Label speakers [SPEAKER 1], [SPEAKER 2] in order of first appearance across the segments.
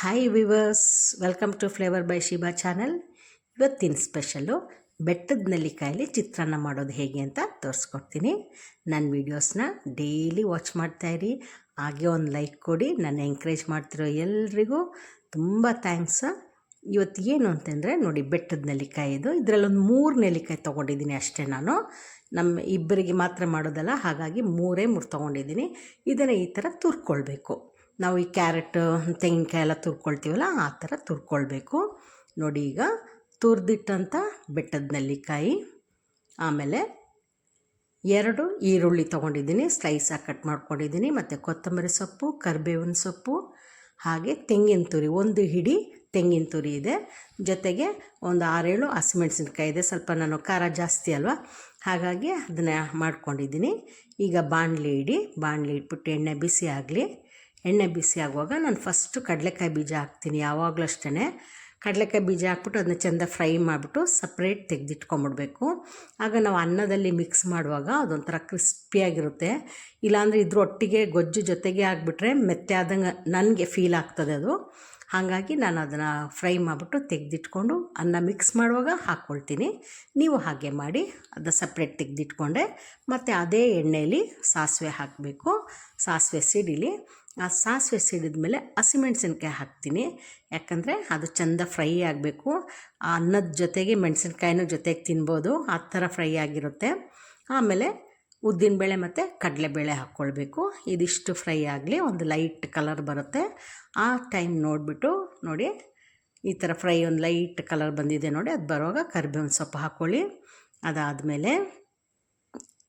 [SPEAKER 1] Hi viewers welcome to flavour by Shiba channel ಇವತ್ತಿನ special ಬೆಟ್ಟದ ನೆಲ್ಲಿಕಾಯಲ್ಲಿ ಚಿತ್ರಾನ್ನ ಮಾಡೋದು ಹೇಗೆ ಅಂತ ತೋರಿಸ್ಕೊಡ್ತೀನಿ. ನನ್ನ ವೀಡಿಯೋಸ್ನ ಡೈಲಿ ವಾಚ್ ಮಾಡ್ತಾಯಿರಿ ಹಾಗೆ ಒಂದು ಲೈಕ್ ಕೊಡಿ. ನನ್ನ ಎಂಕರೇಜ್ ಮಾಡ್ತಿರೋ ಎಲ್ರಿಗೂ ತುಂಬ ಥ್ಯಾಂಕ್ಸ್ ಇವತ್ತು ಏನು ಅಂತಂದರೆ ನೋಡಿ ಬೆಟ್ಟದ ನೆಲ್ಲಿಕಾಯಿ ಇದು ಇದರಲ್ಲೊಂದು ಮೂರು ನೆಲ್ಲಿಕಾಯಿ ತೊಗೊಂಡಿದ್ದೀನಿ ಅಷ್ಟೇ ನಾನು. ನಮ್ಮ ಇಬ್ಬರಿಗೆ ಮಾತ್ರ ಮಾಡೋದಲ್ಲ, ಹಾಗಾಗಿ ಮೂರೇ ಮೂರು ತೊಗೊಂಡಿದ್ದೀನಿ. ಇದನ್ನು ಈ ಥರ ತುರ್ಕೊಳ್ಬೇಕು. ನಾವು ಈ ಕ್ಯಾರೆಟ್, ತೆಂಗಿನಕಾಯಿ ಎಲ್ಲ ತುರ್ಕೊಳ್ತೀವಲ್ಲ, ಆ ಥರ ತುರ್ಕೊಳ್ಬೇಕು. ನೋಡಿ ಈಗ ತುರ್ದಿಟ್ಟಂಥ ಬೆಟ್ಟದ ನೆಲ್ಲಿಕಾಯಿ, ಆಮೇಲೆ ಎರಡು ಈರುಳ್ಳಿ ತೊಗೊಂಡಿದ್ದೀನಿ ಸ್ಲೈಸಾಗಿ ಕಟ್ ಮಾಡ್ಕೊಂಡಿದ್ದೀನಿ, ಮತ್ತು ಕೊತ್ತಂಬರಿ ಸೊಪ್ಪು, ಕರಿಬೇವಿನ ಸೊಪ್ಪು, ಹಾಗೆ ತೆಂಗಿನ ತುರಿ, ಒಂದು ಹಿಡಿ ತೆಂಗಿನ ತುರಿ ಇದೆ. ಜೊತೆಗೆ ಒಂದು ಆರೇಳು ಹಸಿಮೆಣಸಿನ್ಕಾಯಿ ಇದೆ, ಸ್ವಲ್ಪ ನಾನು ಖಾರ ಜಾಸ್ತಿ ಅಲ್ವಾ? ಹಾಗಾಗಿ ಅದನ್ನ ಮಾಡ್ಕೊಂಡಿದ್ದೀನಿ. ಈಗ ಬಾಣಲಿ ಇಡಿ ಬಾಣಲಿ ಇಟ್ಬಿಟ್ಟು ಎಣ್ಣೆ ಬಿಸಿ ಆಗಲಿ ಎಣ್ಣೆ ಬಿಸಿ ಆಗುವಾಗ ನಾನು ಫಸ್ಟು ಕಡಲೆಕಾಯಿ ಬೀಜ ಹಾಕ್ತೀನಿ, ಯಾವಾಗಲೂ ಅಷ್ಟೇ ಕಡಲೆಕಾಯಿ ಬೀಜ ಹಾಕ್ಬಿಟ್ಟು ಅದನ್ನ ಚೆಂದ ಫ್ರೈ ಮಾಡಿಬಿಟ್ಟು ಸಪ್ರೇಟ್ ತೆಗೆದಿಟ್ಕೊಂಬಿಡ್ಬೇಕು. ಆಗ ನಾವು ಅನ್ನದಲ್ಲಿ ಮಿಕ್ಸ್ ಮಾಡುವಾಗ ಅದೊಂಥರ ಕ್ರಿಸ್ಪಿಯಾಗಿರುತ್ತೆ ಇಲ್ಲಾಂದರೆ ಇದ್ರ ಒಟ್ಟಿಗೆ ಗೊಜ್ಜು ಜೊತೆಗೆ ಹಾಕ್ಬಿಟ್ರೆ ಮೆತ್ತೆ ಆದಂಗೆ ನನಗೆ ಫೀಲ್ ಆಗ್ತದೆ ಅದು. ಹಾಗಾಗಿ ನಾನು ಅದನ್ನು ಫ್ರೈ ಮಾಡಿಬಿಟ್ಟು ತೆಗೆದಿಟ್ಕೊಂಡು ಅನ್ನ ಮಿಕ್ಸ್ ಮಾಡುವಾಗ ಹಾಕ್ಕೊಳ್ತೀನಿ ನೀವು ಹಾಗೆ ಮಾಡಿ ಅದು ಸಪ್ರೇಟ್ ತೆಗೆದಿಟ್ಕೊಂಡೆ. ಮತ್ತು ಅದೇ ಎಣ್ಣೆಯಲ್ಲಿ ಸಾಸಿವೆ ಹಾಕಬೇಕು. ಸಾಸಿವೆ ಸಿಡಿಲಿ. ಆ ಸಾಸಿವೆ ಸಿಡಿದ ಮೇಲೆ ಹಸಿಮೆಣ್ಸಿನ್ಕಾಯಿ ಹಾಕ್ತೀನಿ. ಯಾಕಂದರೆ ಅದು ಚೆಂದ ಫ್ರೈ ಆಗಬೇಕು. ಆ ಅನ್ನದ ಜೊತೆಗೆ ಮೆಣಸಿನ್ಕಾಯಿನೂ ಜೊತೆಗೆ ತಿನ್ಬೋದು. ಆ ಥರ ಫ್ರೈ ಆಗಿರುತ್ತೆ. ಆಮೇಲೆ ಉದ್ದಿನಬೇಳೆ ಮತ್ತು ಕಡಲೆಬೇಳೆ ಹಾಕ್ಕೊಳ್ಬೇಕು. ಇದಿಷ್ಟು ಫ್ರೈ ಆಗಲಿ ಒಂದು ಲೈಟ್ ಕಲರ್ ಬರುತ್ತೆ. ಆ ಟೈಮ್ ನೋಡಿಬಿಟ್ಟು ನೋಡಿ, ಈ ಥರ ಫ್ರೈ ಒಂದು ಲೈಟ್ ಕಲರ್ ಬಂದಿದೆ ನೋಡಿ, ಅದು ಬರುವಾಗ ಕರಿಬೇವಿನ ಸೊಪ್ಪು ಹಾಕ್ಕೊಳ್ಳಿ. ಅದಾದಮೇಲೆ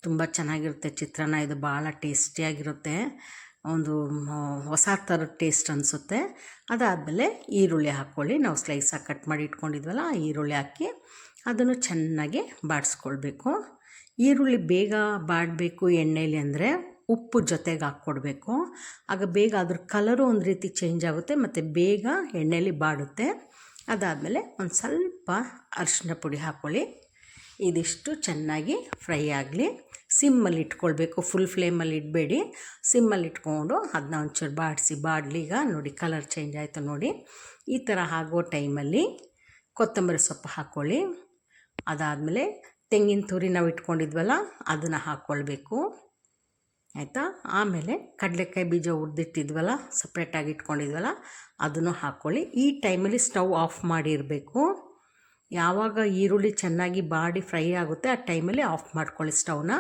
[SPEAKER 1] ತುಂಬ ಚೆನ್ನಾಗಿರುತ್ತೆ ಚಿತ್ರಾನ್ನ. ಇದು ಭಾಳ ಟೇಸ್ಟಿಯಾಗಿರುತ್ತೆ. ಒಂದು ಹೊಸ ಥರದ ಟೇಸ್ಟ್ ಅನಿಸುತ್ತೆ. ಅದಾದಮೇಲೆ ಈರುಳ್ಳಿ ಹಾಕ್ಕೊಳ್ಳಿ. ನಾವು ಸ್ಲೈಸಾಗಿ ಕಟ್ ಮಾಡಿ ಇಟ್ಕೊಂಡಿದ್ವಲ್ಲ, ಆ ಈರುಳ್ಳಿ ಹಾಕಿ ಅದನ್ನು ಚೆನ್ನಾಗಿ ಬಾಡಿಸ್ಕೊಳ್ಬೇಕು. ಈರುಳ್ಳಿ ಬೇಗ ಬಾಡಬೇಕು ಎಣ್ಣೆಯಲ್ಲಿ ಅಂದರೆ ಉಪ್ಪು ಜೊತೆಗೆ ಹಾಕ್ಕೊಡ್ಬೇಕು. ಆಗ ಬೇಗ ಅದ್ರ ಕಲರು ಒಂದು ರೀತಿ ಚೇಂಜ್ ಆಗುತ್ತೆ, ಮತ್ತು ಬೇಗ ಎಣ್ಣೆಯಲ್ಲಿ ಬಾಡುತ್ತೆ. ಅದಾದಮೇಲೆ ಒಂದು ಸ್ವಲ್ಪ ಅರಿಶಿನ ಪುಡಿ ಹಾಕ್ಕೊಳ್ಳಿ. ಇದಿಷ್ಟು ಚೆನ್ನಾಗಿ ಫ್ರೈ ಆಗಲಿ. ಸಿಮ್ಮಲ್ಲಿ ಇಟ್ಕೊಳ್ಬೇಕು ಫುಲ್ ಫ್ಲೇಮಲ್ಲಿ ಇಡಬೇಡಿ. ಸಿಮ್ಮಲ್ಲಿ ಇಟ್ಕೊಂಡು ಅದನ್ನ ಒಂಚೂರು ಬಾಡಿಸಿ, ಬಾಡಲಿ ಈಗ ನೋಡಿ ಕಲರ್ ಚೇಂಜ್ ಆಯಿತು ನೋಡಿ. ಈ ಥರ ಆಗೋ ಟೈಮಲ್ಲಿ ಕೊತ್ತಂಬರಿ ಸೊಪ್ಪು ಹಾಕ್ಕೊಳ್ಳಿ. ಅದಾದಮೇಲೆ ತೆಂಗಿನ ತುರಿ ನಾವು ಇಟ್ಕೊಂಡಿದ್ವಲ್ಲ, ಅದನ್ನು ಹಾಕ್ಕೊಳ್ಬೇಕು. ಆಯಿತಾ? ಆಮೇಲೆ ಕಡಲೆಕಾಯಿ ಬೀಜ ಹುರಿದಿಟ್ಟಿದ್ವಲ್ಲ ಸಪ್ರೇಟಾಗಿ ಇಟ್ಕೊಂಡಿದ್ವಲ್ಲ, ಅದನ್ನು ಹಾಕ್ಕೊಳ್ಳಿ. ಈ ಟೈಮಲ್ಲಿ ಸ್ಟವ್ ಆಫ್ ಮಾಡಿರಬೇಕು. ಯಾವಾಗ ಈರುಳ್ಳಿ ಚೆನ್ನಾಗಿ ಬಾಡಿ ಫ್ರೈ ಆಗುತ್ತೆ ಆ ಟೈಮಲ್ಲಿ ಆಫ್ ಮಾಡ್ಕೊಳ್ಳಿ ಸ್ಟವ್ನ.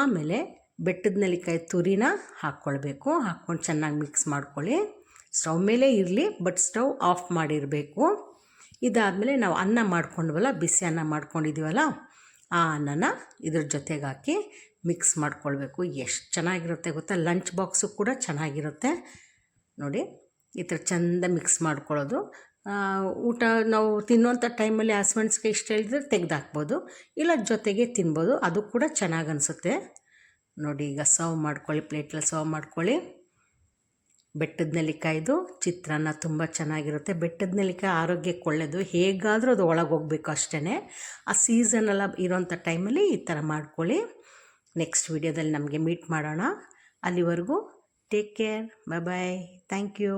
[SPEAKER 1] ಆಮೇಲೆ ಬೆಟ್ಟದ ನೆಲ್ಲಿಕಾಯಿ ತುರಿನ ಹಾಕ್ಕೊಳ್ಬೇಕು. ಹಾಕ್ಕೊಂಡು ಚೆನ್ನಾಗಿ ಮಿಕ್ಸ್ ಮಾಡ್ಕೊಳ್ಳಿ. ಸ್ಟವ್ ಮೇಲೆ ಇರಲಿ, ಬಟ್ ಸ್ಟವ್ ಆಫ್ ಮಾಡಿರಬೇಕು. ಇದಾದಮೇಲೆ ನಾವು ಅನ್ನ ಮಾಡ್ಕೊಂಡ್ವಲ್ಲ, ಬಿಸಿ ಅನ್ನ ಮಾಡ್ಕೊಂಡಿದ್ದೀವಲ್ಲ ಆ ಅನ್ನನ ಇದ್ರ ಜೊತೆಗೆ ಹಾಕಿ ಮಿಕ್ಸ್ ಮಾಡ್ಕೊಳ್ಬೇಕು. ಎಷ್ಟು ಚೆನ್ನಾಗಿರುತ್ತೆ ಗೊತ್ತಾ? ಲಂಚ್ ಬಾಕ್ಸು ಕೂಡ ಚೆನ್ನಾಗಿರುತ್ತೆ. ನೋಡಿ, ಈ ಥರ ಚೆಂದ ಮಿಕ್ಸ್ ಮಾಡ್ಕೊಳ್ಳೋದು. ಊಟ ನಾವು ತಿನ್ನುವಂಥ ಟೈಮಲ್ಲಿ ಹಸ್ಬೆಂಡ್ಸ್ಗೆ ಇಷ್ಟ ಹೇಳಿದ್ರೆ ತೆಗೆದಾಕ್ಬೋದು. ಇಲ್ಲ ಜೊತೆಗೆ ತಿನ್ಬೋದು. ಅದು ಕೂಡ ಚೆನ್ನಾಗಿ ಅನಿಸುತ್ತೆ ನೋಡಿ, ಈಗ ಸರ್ವ್ ಮಾಡ್ಕೊಳ್ಳಿ, ಪ್ಲೇಟಲ್ಲಿ ಸರ್ವ್ ಮಾಡ್ಕೊಳ್ಳಿ. ಬೆಟ್ಟದ ನೆಲ್ಲಿಕಾಯ್ದು, ಚಿತ್ರಾನ್ನ ತುಂಬ ಚೆನ್ನಾಗಿರುತ್ತೆ. ಬೆಟ್ಟದ ನೆಲ್ಲಿಕಾಯಿ ಆರೋಗ್ಯಕ್ಕೆ ಒಳ್ಳೆಯದು ಹೇಗಾದರೂ ಅದು ಒಳಗೆ ಹೋಗ್ಬೇಕು ಅಷ್ಟೇ ಆ ಸೀಸನೆಲ್ಲ ಇರೋಂಥ ಟೈಮಲ್ಲಿ ಈ ಥರ ಮಾಡ್ಕೊಳ್ಳಿ. ನೆಕ್ಸ್ಟ್ ವೀಡಿಯೋದಲ್ಲಿ ನಮಗೆ ಮೀಟ್ ಮಾಡೋಣ. ಅಲ್ಲಿವರೆಗೂ take care bye bye thank you